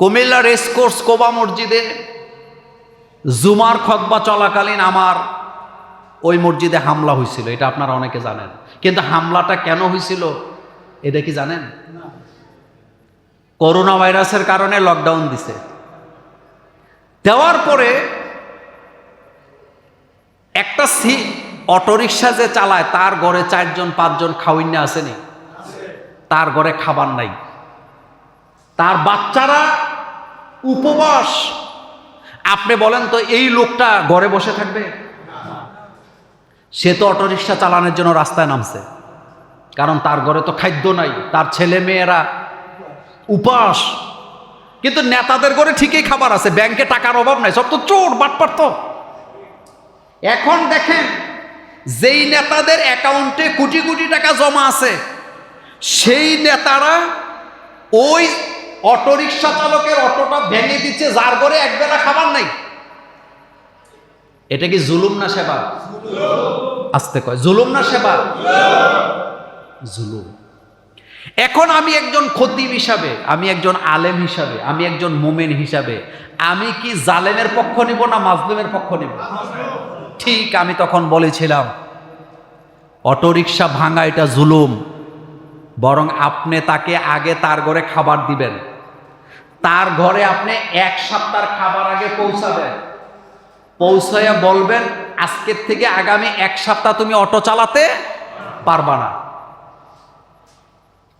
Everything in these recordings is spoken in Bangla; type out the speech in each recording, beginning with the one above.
কুমিল্লা রেসকোর্স কোবা মসজিদে জুমার খতবা চলাকালীন আমার ওই মসজিদে হামলা হয়েছিল এটা আপনারা অনেকে জানেন। কিন্তু হামলাটা কেন হয়েছিল এটা কি জানেন? করোনা ভাইরাসের কারণে লকডাউন দিছে। দেওয়ার পরে একটা সি অটোরিকশা যে চালায় তার ঘরে চারজন পাঁচজন খাওয়াইনে আসেনি। তার ঘরে খাবার নাই। তার বাচ্চারা উপবাস। আপনি বলেন তো, এই লোকটা ঘরে বসে থাকবে? সে তো অটোরিকশা চালানোর জন্য রাস্তায় নামছে। কারণ তার ঘরে তো খাদ্য নাই, তার ছেলে মেয়েরা উপাস কিন্তু নেতাদের ঘরে ঠিকই খাবার আছে, ব্যাংকে টাকার অভাব নাই, সব তো চোর বাটপার তো। এখন দেখেন, যেই নেতাদের অ্যাকাউন্টে কোটি কোটি টাকা জমা আছে, সেই নেতারা ওই অটোরিকশা চালকের অটোটা ভেঙে দিচ্ছে, যার ঘরে একবেলা খাবার নাই। এটা কি জুলুম না সেবা? আসতে কয়, জুলুম না সেবা? জুলুম। এখন আমি একজন খতিব হিসাবে, আমি একজন আলেম হিসাবে, আমি একজন মোমেন হিসাবে, আমি কি জালেমের পক্ষ নিব না মাজলুমের পক্ষ নিব? ঠিক, আমি তখন বলেছিলাম, অটোরিকশা ভাঙা এটা জুলুম, বরং আপনি তাকে আগে তার ঘরে খাবার দিবেন। তার ঘরে আপনি এক সপ্তাহ খাবার আগে পৌঁছাবেন। পৌঁছাইয়া বলবেন, আজকের থেকে আগামী এক সপ্তাহ তুমি অটো চালাতে পারবা না।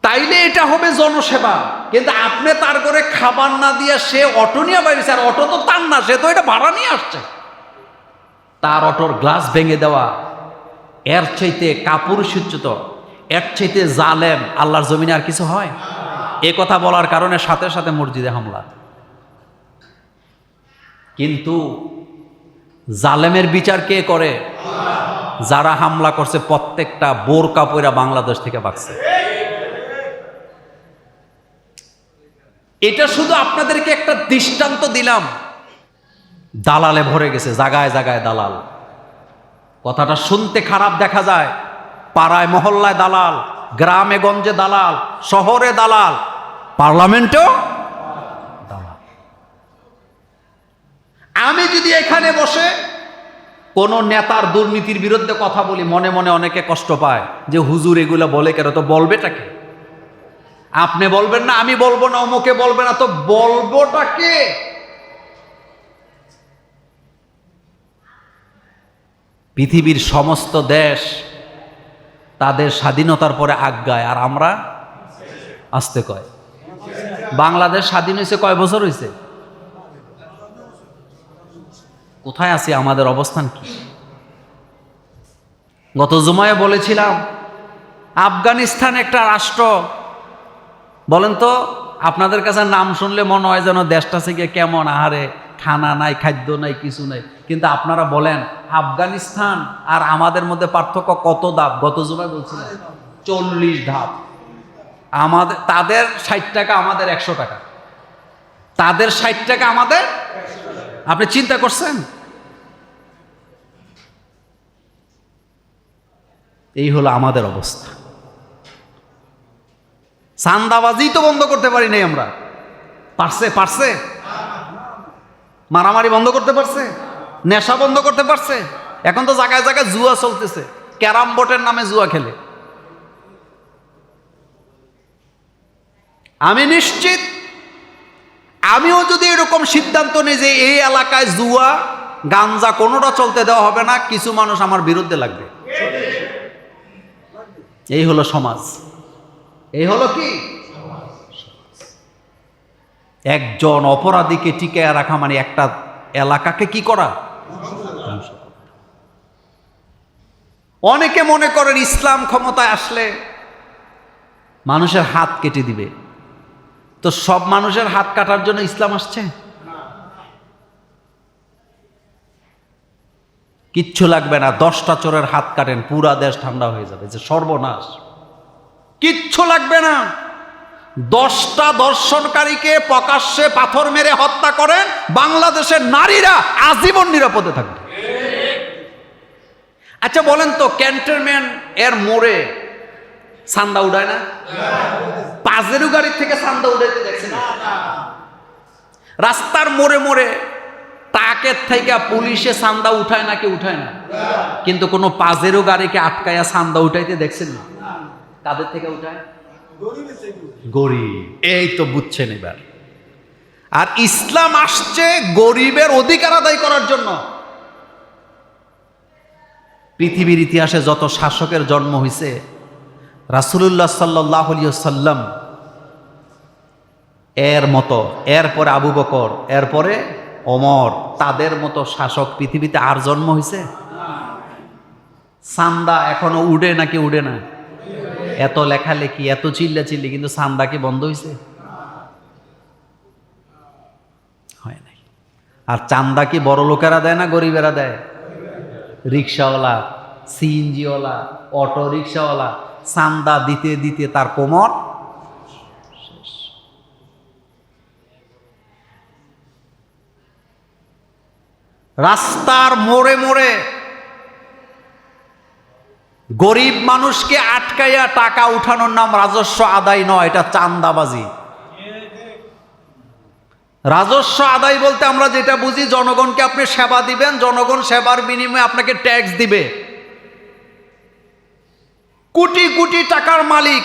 তাইলে এটা হবে জনসেবা। কিন্তু আপনি তার করে খাবার না দিয়ে সে অটো নিয়ে বাইরেছে, আর অটো তো তার না, সে তো এটা ভাড়া নিয়ে আসছে। তার অটোর গ্লাস ভেঙে দেওয়া, এর চাইতে কাপুরুষোচ্যুত এর চাইতে জালেম, আল্লাহর জমিনে আর কিছু হয়? এ কথা বলার কারণে সাথে সাথে মসজিদে হামলা। কিন্তু জালেমের বিচার কে করে? যারা হামলা করছে, প্রত্যেকটা বোর কাপড়া বাংলাদেশ থেকে বাঁচছে। এটা শুধু আপনাদেরকে একটা দৃষ্টান্ত দিলাম। দালালে ভরে গেছে, জাগায় জাগায় দালাল। কথাটা শুনতে খারাপ দেখা যায়। পাড়ায়, মহল্লায় দালাল, গ্রামে, গঞ্জে দালাল, শহরে দালাল। পার্লামেন্টেও আমি যদি এখানে বসে কোন নেতার দুর্নীতির বিরুদ্ধে কথা বলি, মনে মনে অনেকে কষ্ট পায় যে হুজুর এগুলো বলে কেন? তো বলবেটাকে আপনি বলবেন না, আমি বলব না, অমুকে বলবে না, তো বলবোটা কে? পৃথিবীর সমস্ত দেশ তাদের স্বাধীনতার পরে আজ্ঞায়, আর আমরা আসতে কয়। বাংলাদেশ স্বাধীন হয়েছে কয় বছর হয়েছে? কোথায় আছি আমাদের অবস্থান কি? গত জুমায় বলেছিলাম, আফগানিস্তান একটা রাষ্ট্র। বলেন তো, আপনাদের কাছে নাম শুনলে মনে হয় যেন দেশটা থেকে কেমন, আহারে, খানা নাই, খাদ্য নাই, কিছু নাই। কিন্তু আপনারা বলেন, আফগানিস্তান আর আমাদের মধ্যে পার্থক্য কত ধাপ? গত জুমায় বলছিলেন চল্লিশ ধাপ। আমাদের, তাদের ষাট টাকা আমাদের একশো টাকা। তাদের ষাট টাকা আমাদের আপনি চিন্তা করছেন? এই হলো আমাদের অবস্থা। সান্দাবাজি তো বন্ধ করতে পারি নাই আমরা। পারছে পারছে? মারামারি বন্ধ করতে পারছে? নেশা বন্ধ করতে পারছে? এখন তো জায়গায় জায়গায় জুয়া চলতেছে। ক্যারাম বোর্ডের নামে জুয়া খেলে। আমি নিশ্চিত, আমিও যদি এরকম সিদ্ধান্ত নিই যে এই এলাকায় জুয়া, গাঞ্জা কোনোটা চলতে দেওয়া হবে না, কিছু মানুষ আমার বিরুদ্ধে লাগবে। এই হলো সমাজ। এই হলো কি? একজন অপরাধীকে টিকায় রাখা মানে একটা এলাকাকে কি করা? করা। অনেকে মনে করেন ইসলাম ক্ষমতায় আসলে মানুষের হাত কেটে দিবে। তো সব মানুষের হাত কাটার জন্য ইসলাম আসছে? কিচ্ছু লাগবে না দশটা চোরের হাত কাটেন পুরা দেশ ঠান্ডা হয়ে যাবে যে সর্বনাশ। কিচ্ছু লাগবে না। দশটা দর্শনকারীকে প্রকাশ্যে পাথর মেরে হত্যা করেন বাংলাদেশের নারীরা আজীবন নিরাপদে থাকবে। আচ্ছা বলেন তো ক্যান্টনমেন্ট এর মোড়ে সান্দা উড়ায় না? পাজেরু গাড়ির থেকে সান্দা উড়াইতে দেখছেন? রাস্তার মোড়ে মোড়ে টাকের থেকে পুলিশে সান্দা উঠায় না নাকি উঠায় না? কিন্তু কোনো পাজেরও গাড়িকে আটকায়া সান্দা উঠাইতে দেখছেন না? কাদের থেকে উঠায়? গরিব। এই তো বুঝছেন এবার। আর ইসলাম আসছে গরিবের অধিকার আদায় করার জন্য। পৃথিবীর ইতিহাসে যত শাসকের জন্ম হয়েছে রাসুলুল্লাহ সাল্লাহ সাল্লাম এর মতো এরপরে আবু বকর এরপরে অমর তাদের মতো শাসক পৃথিবীতে আর জন্ম হয়েছে সান্দা এখনও উড়ে নাকি উড়ে না? এত লেখালেখি, এত চিল্লা চিল্লি কিন্তু সান্দা কি বন্ধ হয়েছে হয় নাই। আর চান্দা কি বড় লোকেরা দেয় না গরিবেরা দেয়? রিক্সাওয়ালা, সিএনজিওয়ালা অটো রিক্সাওয়ালা চান্দা দিতে দিতে তার কোমর রাস্তার মোড়ে মোড়ে গরিব মানুষকে আটকাইয়া টাকা উঠানোর নাম রাজস্ব আদায় নয়, এটা চান্দাবাজি। রাজস্ব আদায় বলতে আমরা যেটা বুঝি, জনগণকে আপনি সেবা দিবেন, জনগণ সেবার বিনিময়ে আপনাকে ট্যাক্স দিবে। কোটি কোটি টাকার মালিক।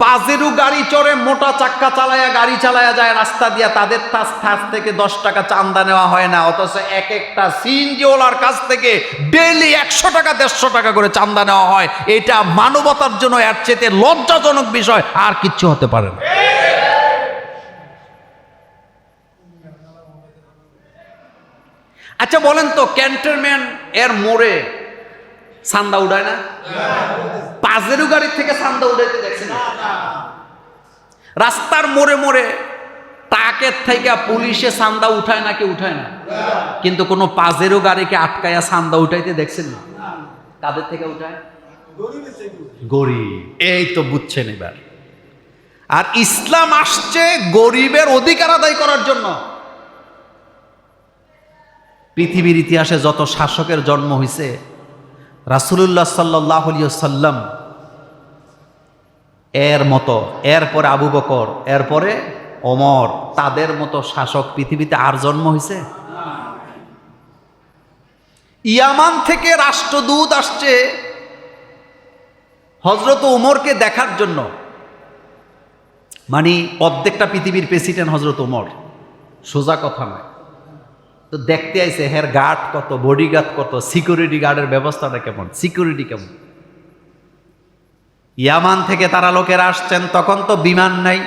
পাজেরু গাড়ি চড়ে মোটা চাক্কা চালায়া গাড়ি চালায়া যায়, রাস্তা দিয়া তাদের কাছ কাছ থেকে দশ টাকা চান্দা নেওয়া হয় না। অথচ এক একটা সিএনজিওলার কাছ থেকে ডেইলি একশো টাকা, দেড়শো টাকা করে চান্দা নেওয়া হয়। এটা মানবতার জন্য এর চেয়ে লজ্জাজনক বিষয়, আর কিচ্ছু হতে পারে না। আচ্ছা বলেন তো, ক্যান্টনমেন্ট এর মোড়ে সান্দা উড়ায় না? পাজেরু গাড়ির থেকে সান্দা উড়াইতে দেখছেন? রাস্তার মোড়ে মোড়ে টাকের থেকে পুলিশে সান্দা উঠায় নাকি উঠায় না? কিন্তু কোনো পাজেরও গাড়িকে আটকায়া সান্দা উঠাইতে দেখছেন না? কাদের থেকে উঠায়? গরিব। এই তো বুঝছেন এবার। আর ইসলাম আসছে গরিবের অধিকার আদায় করার জন্য। পৃথিবীর ইতিহাসে যত শাসকের জন্ম হয়েছে রাসুলুল্লাহ সাল্লাহ সাল্লাম এর মতো এরপরে আবু বকর এরপরে অমর তাদের মতো শাসক পৃথিবীতে আর জন্ম হয়েছে ইয়ামান থেকে রাষ্ট্রদূত আসছে হজরত উমরকে দেখার জন্য। মানে অর্ধেকটা পৃথিবীর প্রেসিডেন্ট হজরত উমর সোজা কথা নয়। তো দেখতে আইছে, হের গার্ড কত বডি গার্ড কত সিকিউরিটি গার্ডের ব্যবস্থাটা কেমন? সিকিউরিটি কেমন? ইয়ামান থেকে তারা লোকেরা আসছেন, তখন তো বিমান নাই।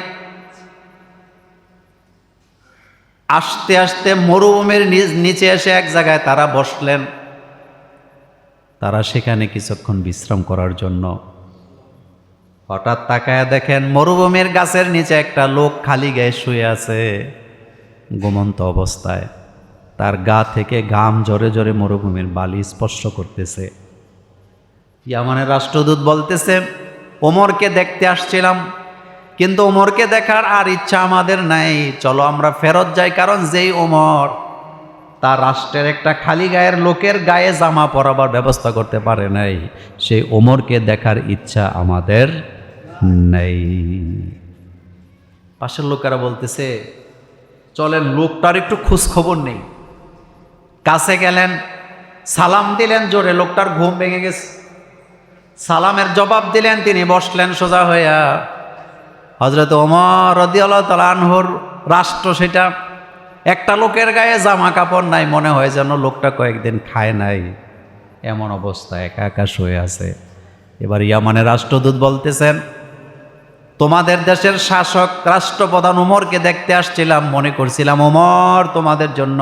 আসতে আসতে মরুভূমির নিচে এসে এক জায়গায় তারা বসলেন। তারা সেখানে কিছুক্ষণ বিশ্রাম করার জন্য। হঠাৎ তাকায় দেখেন মরুভূমির গাছের নিচে একটা লোক খালি গায়ে শুয়ে আছে, ঘুমন্ত অবস্থায়। তার গা থেকে ঘাম জোরে জোরে মরুভূমির বালি স্পর্শ করতেছে। ইয়ামানের রাষ্ট্রদূত বলতেছে, ওমরকে দেখতে আসছিলাম, কিন্তু ওমরকে দেখার আর ইচ্ছা আমাদের নাই। চলো আমরা ফেরত যাই, কারণ যেই ওমর তার রাষ্ট্রের একটা খালি গায়ের লোকের গায়ে জামা পরাবার ব্যবস্থা করতে পারে নাই। সেই ওমরকে দেখার ইচ্ছা আমাদের নেই। পাশের লোকেরা বলতেছে, চলেন, লোকটার একটু খোঁজ খবর নেই। কাছে গেলেন, সালাম দিলেন জোরে, লোকটার ঘুম ভেঙে গেছে। সালামের জবাব দিলেন, তিনি বসলেন সোজা হইয়া। হজরত ওমর রদিয়াল্লাহ রাষ্ট্র সেটা, একটা লোকের গায়ে জামা কাপড় নাই, মনে হয় যেন লোকটা কয়েকদিন খায় নাই। এমন অবস্থা, একা একা শুয়ে আছে। এবার ইয়ামানের রাষ্ট্রদূত বলতেছেন, তোমাদের দেশের শাসক রাষ্ট্রপ্রধান উমরকে দেখতে আসছিলাম, মনে করছিলাম উমর তোমাদের জন্য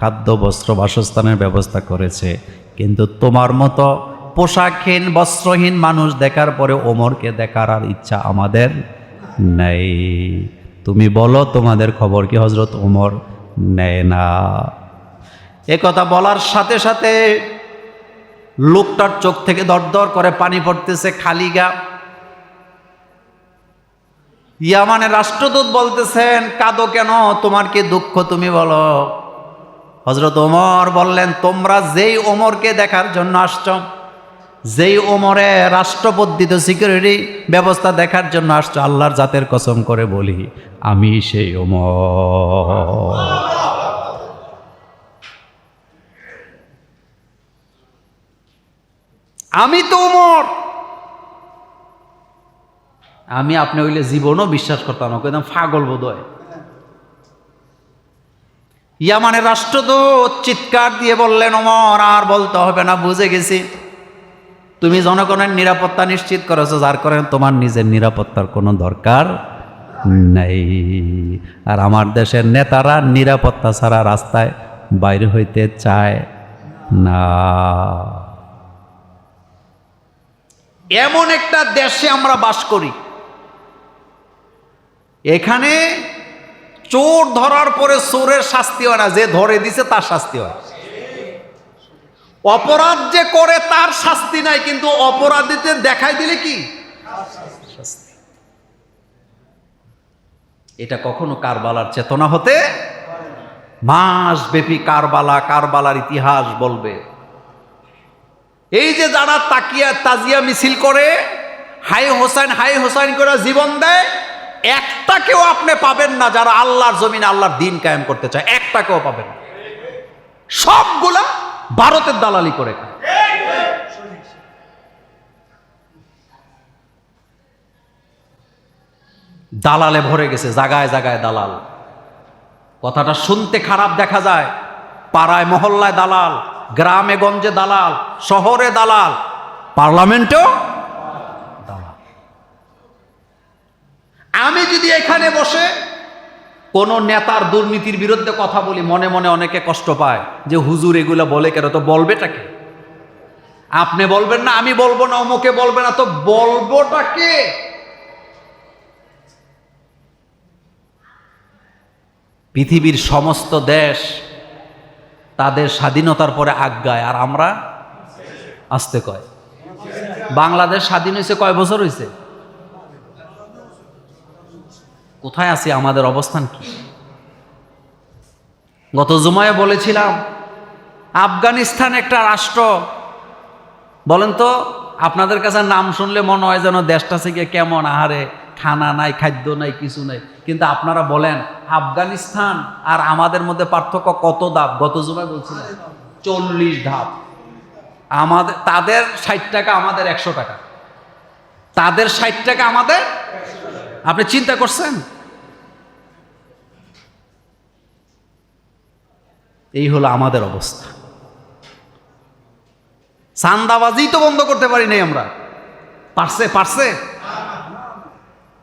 খাদ্য, বস্ত্র, বাসস্থানের ব্যবস্থা করেছে। কিন্তু তোমার মতো পোশাকহীন, বস্ত্রহীন মানুষ দেখার পরে ওমরকে দেখার আর ইচ্ছা আমাদের নেই। তুমি বলো, তোমাদের খবর কি হজরত ওমর নেয় না? এ কথা বলার সাথে সাথে লোকটার চোখ থেকে দরদর করে পানি পড়তেছে, খালি গা। ইয়ামানের রাষ্ট্রদূত বলতেছেন, কাদো কেন? তোমার কি দুঃখ? তুমি বলো। হজরত ওমর বললেন, তোমরা যেই ওমরকে দেখার জন্য আসছ, যেই ওমরে রাষ্ট্রপতিত সিকিউরিটি ব্যবস্থা দেখার জন্য আসছো, আল্লাহর জাতের কসম করে বলি, আমি সেই ওমর। আমি তো ওমর। আমি আপনি হইলে জীবনও বিশ্বাস করতাম একদম পাগল বোধ হয় ইয়ামানের রাষ্ট্রদূত চিৎকার দিয়ে বললেন, ওমর, আর বলতে হবে না, বুঝে গেছি। তুমি জনগণের নিরাপত্তা নিশ্চিত করেছ, যার কারণে তোমার নিজের নিরাপত্তার কোনো দরকার নেই। আর আমার দেশের নেতারা নিরাপত্তা ছাড়া রাস্তায় বাইরে হইতে চায় না। এমন একটা দেশে আমরা বাস করি। এখানে চোর ধরার পরে চোরের শাস্তি হয় না, যে ধরে দিছে তার শাস্তি হয় অপরাধ যে করে তার শাস্তি নাই, কিন্তু অপরাধীতে দেখাই দিলে কি। এটা কখনো কারবালার চেতনা হতে মাস ব্যাপী কারবালা কারবালার ইতিহাস বলবে এই যে যারা তাকিয়া, তাজিয়া মিছিল করে হাই হোসেন হাই হোসেন করে জীবন দেয় একটাকেও আপনি পাবেন না যারা আল্লাহর জমিন আল্লাহর দিন কায়েম করতে চায়। একটাকেও পাবেন না। সবগুলা ভারতের দালালি করে দালালে ভরে গেছে, জাগায় জাগায় দালাল। কথাটা শুনতে খারাপ দেখা যায়। পাড়ায়, মহল্লায় দালাল, গ্রামে, গঞ্জে দালাল, শহরে দালাল, পার্লামেন্টেও দালাল আমি যদি এখানে বসে কোন নেতার দুর্নীতির বিরুদ্ধে কথা বলি, মনে মনে অনেকে কষ্ট পায় যে হুজুর এগুলো বলে কেন? তো বলবেটাকে আপনি বলবেন না, আমি বলব না, অমুকে বলবে না, তো বলবোটাকে পৃথিবীর সমস্ত দেশ তাদের স্বাধীনতার পরে আজ্ঞায়, আর আমরা আসতে কয়। বাংলাদেশ স্বাধীন হয়েছে কয় বছর হয়েছে? কোথায় আছি, আমাদের অবস্থান কি? গত জুমায় বলেছিলাম, আফগানিস্তান একটা রাষ্ট্র। বলেন তো, আপনাদের কাছে নাম শুনলে মনে হয় যেন দেশটা থেকে কেমন, আহারে, খানা নাই, খাদ্য নাই, কিছু নাই। কিন্তু আপনারা বলেন, আফগানিস্তান আর আমাদের মধ্যে পার্থক্য কত ধাপ? গত জুমায় বলছিলেন চল্লিশ ধাপ। আমাদের, তাদের ষাট টাকা আমাদের একশো টাকা। তাদের ষাট টাকা আমাদের আপনি চিন্তা করছেন? এই হলো আমাদের অবস্থা। সান্দাবাজি তো বন্ধ করতে পারি নাই আমরা। পারছে পারছে?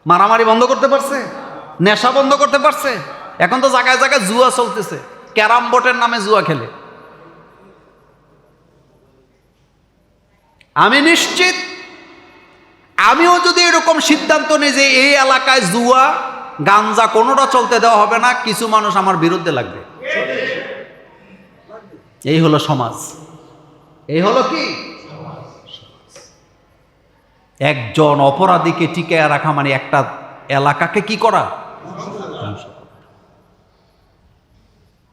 মারামারি বন্ধ করতে পারছে? নেশা বন্ধ করতে পারছে? এখন তো জায়গায় জায়গায় জুয়া চলতেছে। ক্যারাম বোর্ডের নামে জুয়া খেলে। আমি নিশ্চিত, আমিও যদি এরকম সিদ্ধান্ত নিই যে এই এলাকায় জুয়া, গাঞ্জা কোনোটা চলতে দেওয়া হবে না, কিছু মানুষ আমার বিরুদ্ধে লাগবে। এই হলো সমাজ। এই হলো কি? একজন অপরাধীকে টিকে রাখা মানে একটা এলাকাকে কি করা।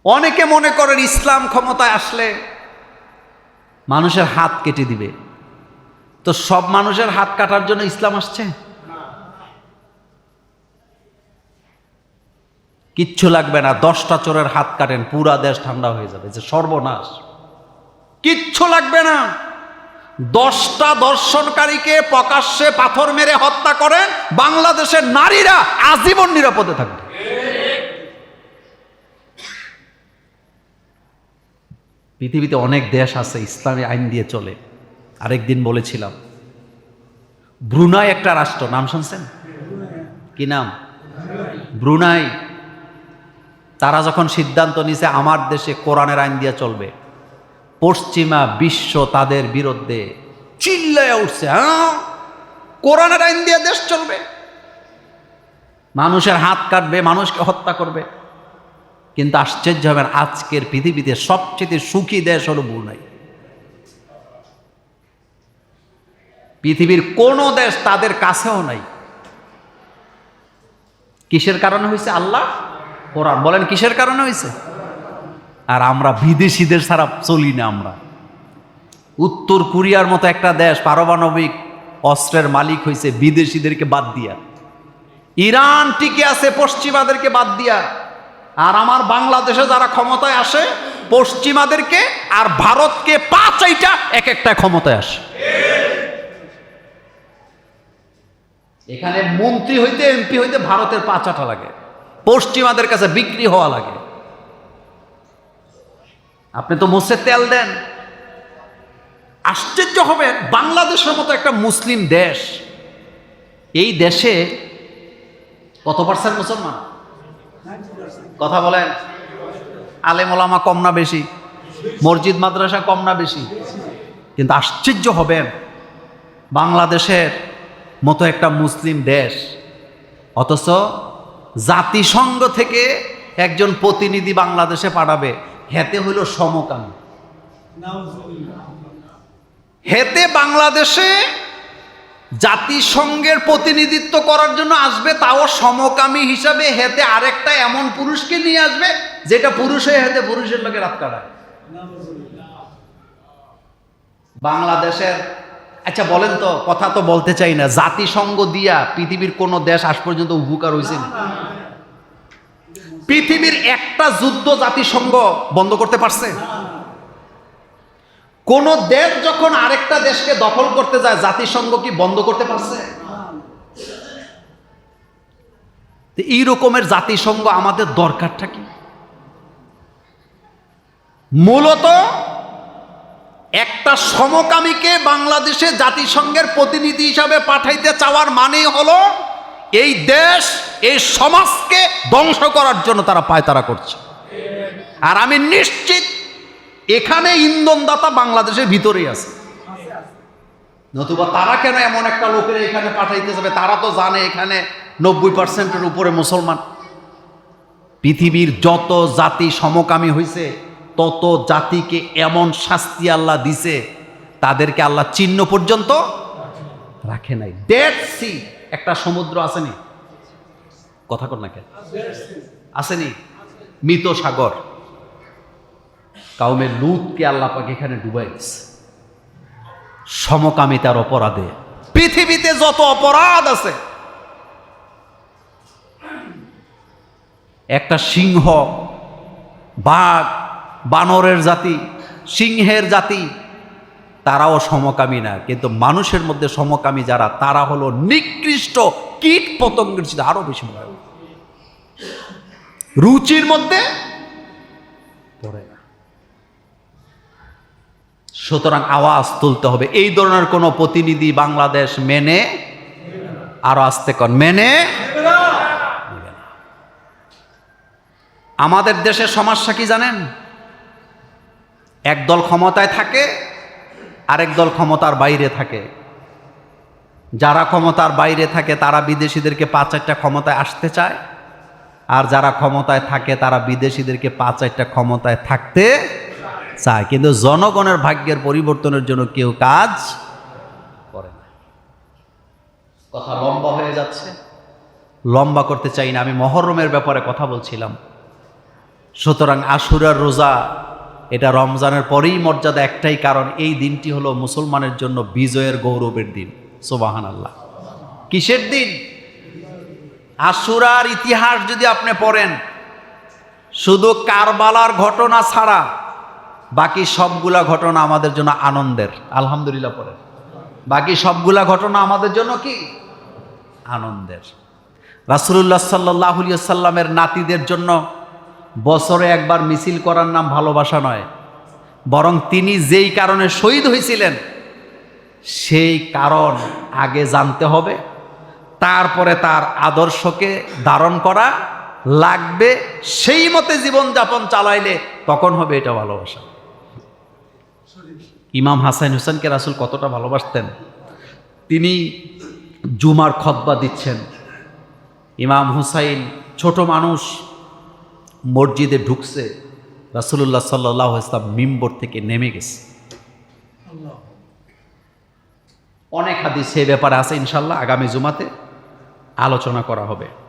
অনেকে মনে করেন ইসলাম ক্ষমতায় আসলে মানুষের হাত কেটে দিবে। তো সব মানুষের হাত কাটার জন্য ইসলাম আসছে? কিচ্ছু লাগবে না, দশটা চোরের হাত কাটেন, পুরা দেশ ঠান্ডা হয়ে যাবে, যে সর্বনাশ। কিচ্ছু লাগবে না। দশটা দর্শনকারীকে প্রকাশ্যে পাথর মেরে হত্যা করেন, বাংলাদেশের নারীরা আজীবন নিরাপদে থাকবে। পৃথিবীতে অনেক দেশ আছে, ইসলামী আইন দিয়ে চলে। আরেকদিন বলেছিলাম, ব্রুনাই একটা রাষ্ট্র, নাম শুনছেন? কি নাম? ব্রুনাই। তারা যখন সিদ্ধান্ত নিছে, আমার দেশে কোরআনের আইন দিয়ে চলবে, পশ্চিমা বিশ্ব তাদের বিরুদ্ধে চিল্লায় উঠছে হ্যাঁ কোরআনের আইন দিয়ে দেশ চলবে, মানুষের হাত কাটবে, মানুষকে হত্যা করবে। কিন্তু আশ্চর্য হবেন, আজকের পৃথিবীতে সবচেয়ে সুখী দেশ হলো ব্রুনাই পৃথিবীর কোনো দেশ তাদের কাছেও নাই। কিসের কারণে হয়েছে আল্লাহ? কোরআন বলেন, কিসের কারণে হয়েছে আর আমরা বিদেশিদের ছাড়া চলি না আমরা। উত্তর কোরিয়ার মতো একটা দেশ পারমাণবিক অস্ত্রের মালিক হয়েছে বিদেশিদেরকে বাদ দিয়া। ইরান টিকে আছে, পশ্চিমাদেরকে বাদ দিয়া। আর আমার বাংলাদেশে যারা ক্ষমতায় আসে, পশ্চিমাদেরকে আর ভারতকে পাঁচ এইটা এক একটা ক্ষমতায় আসে। এখানে মন্ত্রী হইতে, এমপি হইতে ভারতের পাঁচাটা লাগে। পশ্চিমাদের কাছে বিক্রি হওয়া লাগে। আপনি তো মুসে তেল দেন। আশ্চর্য হবেন, বাংলাদেশের মতো একটা মুসলিম দেশ। এই দেশে কত পার্সেন্ট মুসলমান? কথা বলেন। আলেম ওলামা কম না বেশি? মসজিদ, মাদ্রাসা কম না বেশি? কিন্তু আশ্চর্য হবেন, বাংলাদেশের মতো একটা মুসলিম দেশ। অথচ জাতিসংঘ থেকে একজন প্রতিনিধি বাংলাদেশে পাঠাবে। হেতে হইল সমকামী। হেতে বাংলাদেশে জাতিসংঘের প্রতিনিধিত্ব করার জন্য আসবে, তাও সমকামী হিসাবে হেতে আরেকটা এমন পুরুষকে নিয়ে আসবে, যেটা পুরুষ হেতে পুরুষের লোকে রাত কাটায়। বাংলাদেশের আচ্ছা বলেন তো, কথা তো বলতে চাই না। জাতিসংঘ দিয়া পৃথিবীর কোন দেশ আজ পর্যন্ত উপকার হয়েছে পৃথিবীর একটা যুদ্ধ জাতিসংঘ বন্ধ করতে পারছে? কোন দেশ যখন আরেকটা দেশকে দখল করতে যায়, জাতিসংঘ কি বন্ধ করতে পারছে? এই রকমের জাতিসংঘ আমাদের দরকারটা কি? মূলত একটা সমকামীকে বাংলাদেশে জাতিসংঘের প্রতিনিধি হিসাবে পাঠাইতে চাওয়ার মানেই হলো এই দেশ, এই সমাজকে ধ্বংস করার জন্য তারা পায়তারা করছে। আর আমি নিশ্চিত এখানে ইন্ধনদাতা বাংলাদেশের ভিতরেই আছে। নতুবা তারা কেন এমন একটা লোকের এখানে পাঠাইতে যাবে? তারা তো জানে এখানে নব্বই পার্সেন্টের উপরে মুসলমান। পৃথিবীর যত জাতি সমকামী হয়েছে তত জাতিকে এমন শাস্তি আল্লাহ দিছে, তাদেরকে আল্লাহ চিহ্ন পর্যন্ত রাখে নাই। ডেড সি একটা সমুদ্র আসেনি কথা কর না কেন? আসেনি মৃত সাগর। কাউমে লুতকে আল্লাহ পাকে এখানে ডুবাই দিছে সমকামিতার অপরাধে। পৃথিবীতে যত অপরাধ আছে, একটা সিংহ, বাঘ বানরের জাতি, সিংহের জাতি, তারাও সমকামী না। কিন্তু মানুষের মধ্যে সমকামী যারা, তারা হলো নিকৃষ্ট কীট পতঙ্গের চেয়ে আরও বেশি ভয়াবহ রুচির মধ্যে পড়ে না। সুতরাং আওয়াজ তুলতে হবে। এই ধরনের কোনো প্রতিনিধি বাংলাদেশ মেনে আরও আসতে কর। মেনে আমাদের দেশের সমস্যা কি জানেন? একদল ক্ষমতায় থাকে, আরেক দল ক্ষমতার বাইরে থাকে। যারা ক্ষমতার বাইরে থাকে, তারা বিদেশিদেরকে পাঁচ চারটা ক্ষমতায় আসতে চায়। আর যারা ক্ষমতায় থাকে, তারা বিদেশিদেরকে পাঁচ চারটা ক্ষমতায় থাকতে চায়। কিন্তু জনগণের ভাগ্যের পরিবর্তনের জন্য কেউ কাজ করে না। কথা লম্বা হয়ে যাচ্ছে। লম্বা করতে চাই না। আমি মহরমের ব্যাপারে কথা বলছিলাম। সুতরাং আশুরার রোজা এটা রমজানের পরেই মর্যাদা একটাই, কারণ এই দিনটি হলো মুসলমানের জন্য বিজয়ের গৌরবের দিন। সোবাহান আল্লাহ কিসের দিন? আশুরার ইতিহাস যদি আপনি পড়েন, শুধু কারবালার ঘটনা ছাড়া বাকি সবগুলা ঘটনা আমাদের জন্য আনন্দের। আলহামদুলিল্লাহ পড়েন। বাকি সবগুলা ঘটনা আমাদের জন্য কি? আনন্দের। রাসুল্লাহ সাল্লাহ সাল্লামের নাতিদের জন্য বছরে একবার মিছিল করার নাম ভালোবাসা নয়। বরং তিনি যেই কারণে শহীদ হয়েছিলেন, সেই কারণ আগে জানতে হবে। তারপরে তার আদর্শকে ধারণ করা লাগবে। সেই মতে জীবনযাপন চালাইলে তখন হবে এটা ভালোবাসা। ইমাম হাসান হোসেনকে রাসুল কতটা ভালোবাসতেন? তিনি জুমার খতবা দিচ্ছেন। ইমাম হুসাইন ছোট মানুষ মসজিদে ঢুকছে রাসুল্লাহ সাল্লাহ ইসলাম মিম্বর থেকে নেমে গেছে। অনেক হাদিস সে ব্যাপারে আছে ইনশাল্লাহ, আগামী জুমাতে আলোচনা করা হবে।